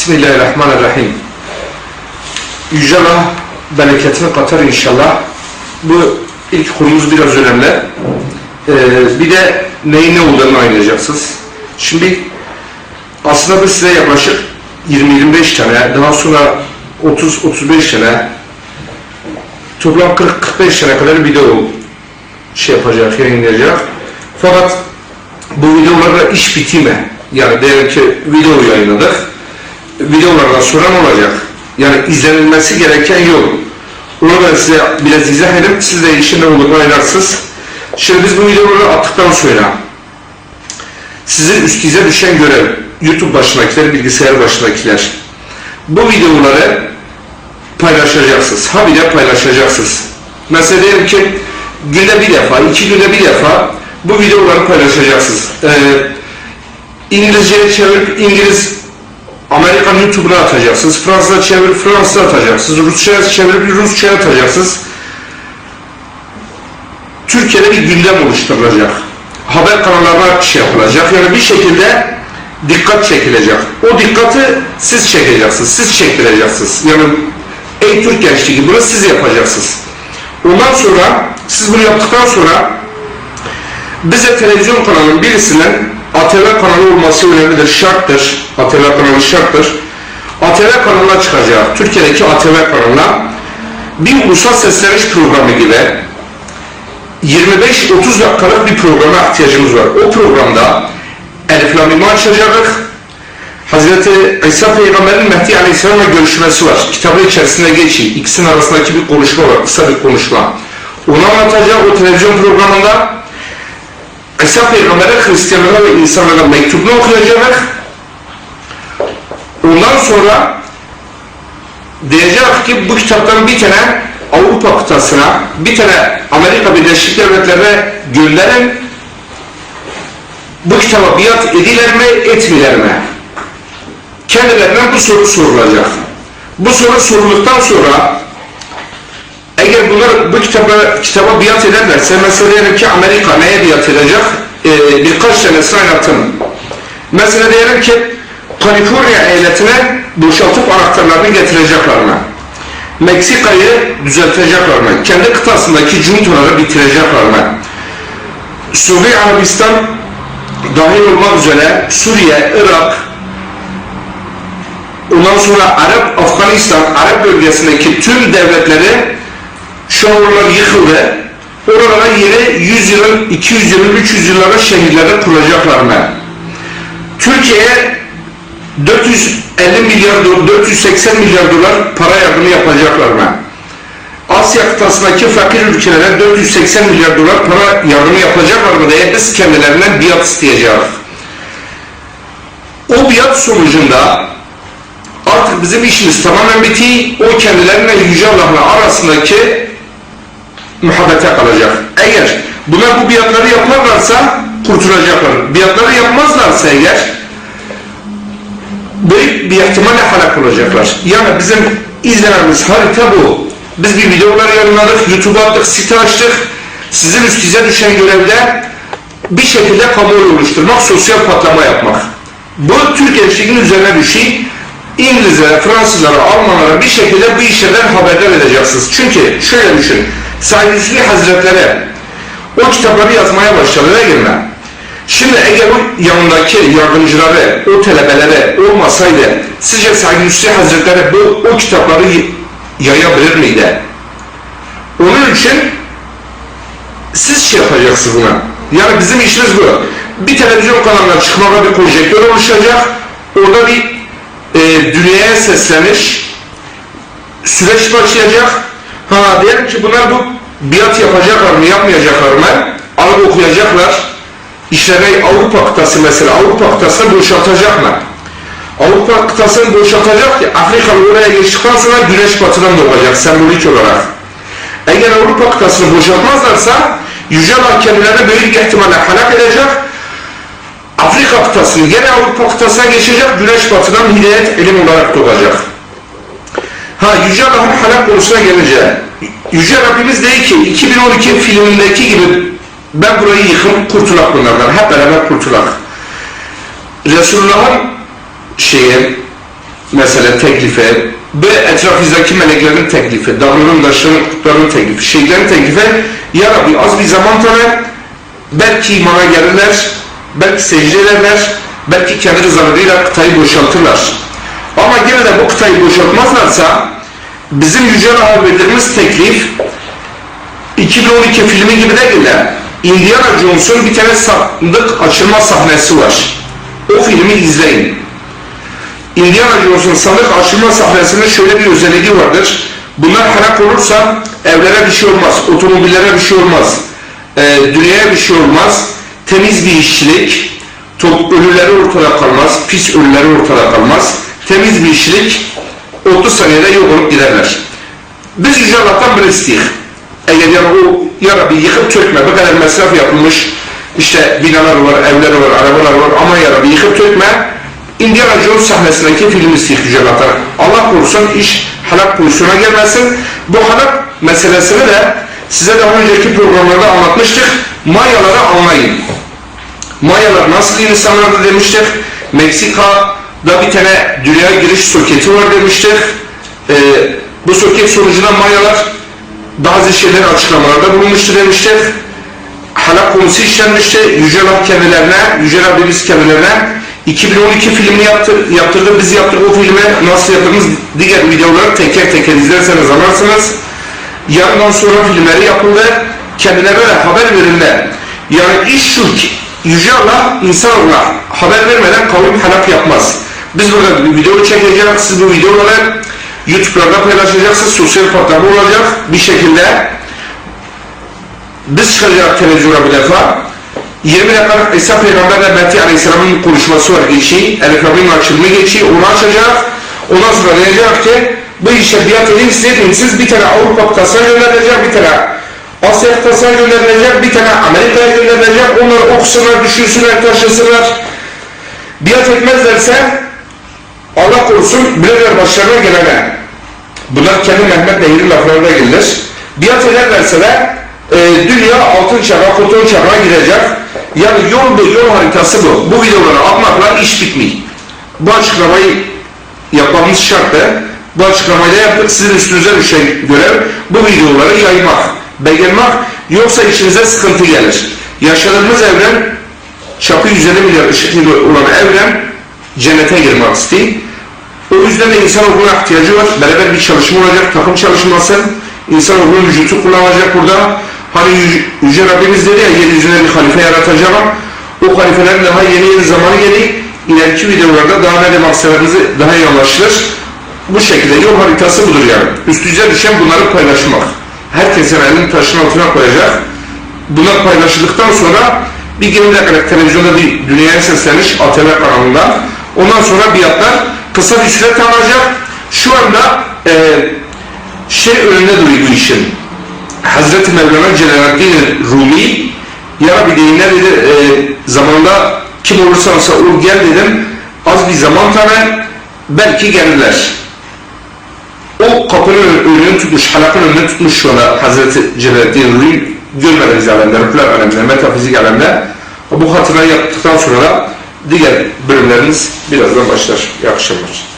Bismillahirrahmanirrahim. Yüce Allah bereketini katar inşallah. Bu ilk konumuz biraz önemli. Ee, bir de neyin ne olduğunu anlayacaksınız. Şimdi aslında bu size yaklaşık 20-25 tane, daha sonra 30-35 tane, toplam 40-45 tane kadar video şey yapacak, yayınlayacak. Fakat bu videolarda iş bitime, yani diyelim ki video yayınladık, videolardan sonra ne olacak? Yani izlenilmesi gereken yol. Onu ben size biraz izah edip siz de işin ne olduğunu aylarsınız. Şimdi biz bu videoları attıktan sonra sizin üstünüze düşen görev, YouTube başındakiler, bilgisayar başındakiler, bu videoları paylaşacaksınız. Ha bir de paylaşacaksınız. Mesela diyelim ki günde bir defa, iki günde bir defa bu videoları paylaşacaksınız. Ee, İngilizceye çevirip İngiliz Amerikan YouTube'una atacaksınız. Fransızca çevirip Fransızca atacaksınız. Rusça'ya çevirip Rusça'ya atacaksınız. Türkiye'de bir gündem oluşturulacak. Haber kanallarına şey yapılacak. Yani bir şekilde dikkat çekilecek. O dikkati siz çekeceksiniz. Siz çektireceksiniz. Yani ey Türk gençliği bunu siz yapacaksınız. Ondan sonra siz bunu yaptıktan sonra bize televizyon kanalının birisinden ATV kanalı olması önemlidir, şarttır. ATV kanalı şarttır. ATV kanalına çıkacak. Türkiye'deki ATV kanalına bir ulusal sesleniş programı gibi 25-30 dakikalık bir programa ihtiyacımız var. O programda Elif Lamim'i açacağız. Hazreti İsa Peygamber'in Mehdi Aleyhisselam'la görüşmesi var. Kitabın içerisinde geçiyor. İkisinin arasındaki bir konuşma var. Kısa bir konuşma. Onu anlatacak o televizyon programında İsa Peygamber'e Hristiyanlara ve insanlara mektubunu okuyacak. Sonra diyecek ki bu kitaptan bir tane Avrupa kıtasına, bir tane Amerika Birleşik Devletleri'ne gönderin. Bu kitaba biat ediler mi, etmiler mi? Kendilerinden bu soru sorulacak. Bu soru sorulduktan sonra eğer bunlar bu kitaba, kitaba biat ederlerse, mesela diyelim ki Amerika neye biat edecek? Ee, birkaç tanesini anlatın. Mesela diyelim ki Kaliforniya eyaletine boşaltıp anahtarlarını getirecekler mi? Meksika'yı düzeltecekler mi? Kendi kıtasındaki juntaları bitirecekler mi? Suudi Arabistan dahil olmak üzere Suriye, Irak, ondan sonra Arap, Afganistan, Arap bölgesindeki tüm devletleri oralar yıkıldı. Oralara yeni 100 yılın, 200 yılın, 300 yıllara şehirlere kuracaklar mı? Türkiye'ye 450 milyar dolar, 480 milyar dolar para yardımı yapacaklar mı? Asya kıtasındaki fakir ülkelere 480 milyar dolar para yardımı yapacaklar mı diye biz kendilerinden biat isteyeceğiz. O biat sonucunda artık bizim işimiz tamamen bitti. O kendilerine Yüce Allah'la arasındaki muhabbete kalacak. Eğer bunlar bu biatları yaparlarsa kurtulacaklar. Biatları yapmazlarsa eğer büyük bir ihtimalle halak olacaklar. Yani bizim izlememiz harita bu. Biz bir videolar yayınladık, YouTube'a attık, site açtık. Sizin üstünüze düşen görevde bir şekilde kamuoyu oluşturmak, sosyal patlama yapmak. Bu Türk gençliğinin üzerine düşüyor. İngilizlere, Fransızlara, Almanlara bir şekilde bu işlerden haberdar edeceksiniz. Çünkü şöyle düşün, Said Hüsnü Hazretleri o kitapları yazmaya başladı değil mi? Şimdi eğer o yanındaki yardımcıları, o talebeleri olmasaydı, sizce Hüsnü Hazretleri bu, o kitapları yayabilir miydi? Onun için siz şey yapacaksınız buna. Yani bizim işimiz bu. Bir televizyon kanalına çıkmaya bir projektör oluşacak. Orada bir e, dünyaya sesleniş süreç başlayacak. Ha diyelim ki bunlar bu biat yapacaklar mı yapmayacaklar mı? Alıp okuyacaklar. İşlerine Avrupa kıtası mesela Avrupa kıtasını boşaltacak mı? Avrupa kıtasını boşaltacak ki Afrikalı oraya geçtikten sonra güneş batıdan doğacak sembolik olarak. Eğer Avrupa kıtasını boşaltmazlarsa Yüce Allah kendilerine büyük ihtimalle halak edecek. Afrika kıtasını gene Avrupa kıtasına geçecek, güneş batıdan hidayet ilim olarak doğacak. Ha Yüce Allah'ın halak konusuna gelince Yüce Rabbimiz değil ki 2012 filmindeki gibi ben burayı yıkıp kurtulak bunlardan. Hep beraber kurtulak. Resulullah'ın şeyi mesela teklifi, ve etrafınızdaki meleklerin teklifi, dağların, taşların, kutların teklifi, şeylerin teklifi, Ya Rabbi az bir zaman tanı, belki imana gelirler, belki secde ederler, belki kendi rızalarıyla kıtayı boşaltırlar. Ama gene de bu kıtayı boşaltmazlarsa, bizim Yüce verdiğimiz teklif, 2012 filmi gibi değil de, Indiana Jones'un bir tane sandık açılma sahnesi var. O filmi izleyin. Indiana Jones'un sandık açılma sahnesinin şöyle bir özelliği vardır. Bunlar helak olursa evlere bir şey olmaz, otomobillere bir şey olmaz, e, dünyaya bir şey olmaz. Temiz bir işçilik, top, ölüleri ortada kalmaz, pis ölüleri ortada kalmaz. Temiz bir işçilik 30 saniyede yok olup giderler. Biz Yüce Allah'tan bir istiyor. Eğer yani o ya Rabbi yıkıp sökme, bu kadar masraf yapılmış, işte binalar var, evler var, arabalar var ama ya Rabbi yıkıp sökme, Indiana Jones sahnesindeki film istiyor Yüce. Allah korusun iş halak pozisyona gelmesin. Bu halak meselesini de size daha önceki programlarda anlatmıştık. Mayaları anlayın. Mayalar nasıl insanlardı demiştik. Meksika'da bir tane dünya giriş soketi var demiştik. Ee, bu soket sonucunda Mayalar bazı şeyleri açıklamalarda bulunmuştu demiştik. Halak konusu işlenmişti. Yüce Allah kendilerine, Yüce Rabbimiz kendilerine 2012 filmini yaptı, yaptırdı. Biz yaptık o filmi nasıl yaptığımız diğer videoları teker teker izlerseniz anlarsınız. Yarından sonra filmleri yapıldı. Kendilerine de haber verildi. Yani iş şu ki Yüce Allah insanoğluna haber vermeden kavim helak yapmaz. Biz burada bir video çekeceğiz. Siz bu videoları YouTube'larda paylaşacaksınız. Sosyal platform olacak bir şekilde. Biz çıkacağız televizyona bir defa. 20 dakikalık İsa Peygamberle Mehdi Aleyhisselam'ın konuşması var geçiyor. Rabbim'in açılımı geçiyor. Onu açacak. Ondan sonra diyecek ki bu işe biat edin siz, siz bir tane Avrupa kıtasına gönderilecek, bir tane Asya kıtasına gönderilecek, bir tane Amerika'ya gönderilecek. Onlar okusunlar, düşünsünler, taşısınlar. Biat etmezlerse Allah korusun birer başlarına gelene. Bunlar kendi Mehmet Nehir'in laflarına gelir. Biat ederlerse de e, dünya altın çağa, foton çağına girecek. Yani yol bu, yol haritası bu. Bu videoları atmakla iş bitmiyor. Bu açıklamayı yapmamız şarttı. Bu açıklamayı da yaptık. Sizin üstünüze düşen görev bu videoları yaymak, beğenmek. Yoksa içinize sıkıntı gelir. Yaşadığımız evren çapı 150 milyar ışık yılı olan evren cennete girmek istiyor. O yüzden de insanoğluna ihtiyacı var. Beraber bir çalışma olacak, takım çalışması. İnsanoğlunun vücutu kullanacak burada. Hani Yüce Rabbimiz dedi ya yeryüzüne bir halife yaratacağım. O halifelerin daha yeni yeni zamanı geliyor. İleriki videolarda daha ne demek daha iyi anlaşılır. Bu şekilde yol haritası budur yani. Üstünüze düşen bunları paylaşmak. Herkesin elini taşın altına koyacak. Bunlar paylaşıldıktan sonra bir 20 dakikalık televizyonda bir dünyaya sesleniş ATV kanalında. Ondan sonra biatlar kısa bir süre kalacak. Şu anda e, şey önünde duruyor bu işin. Hazreti Mevlana Celaleddin Rumi ya Rabbi dedim ne dedi e, zamanında kim olursa olsa ol gel dedim az bir zaman tanı belki gelirler. O kapının önünü tutmuş, halakın önünü tutmuş şu anda Hazreti Celaleddin Rumi görmediğiniz alemde, ruhlar alemde, metafizik alemde. Bu hatırlayı yaptıktan sonra da diğer bölümlerimiz birazdan başlar. İyi akşamlar.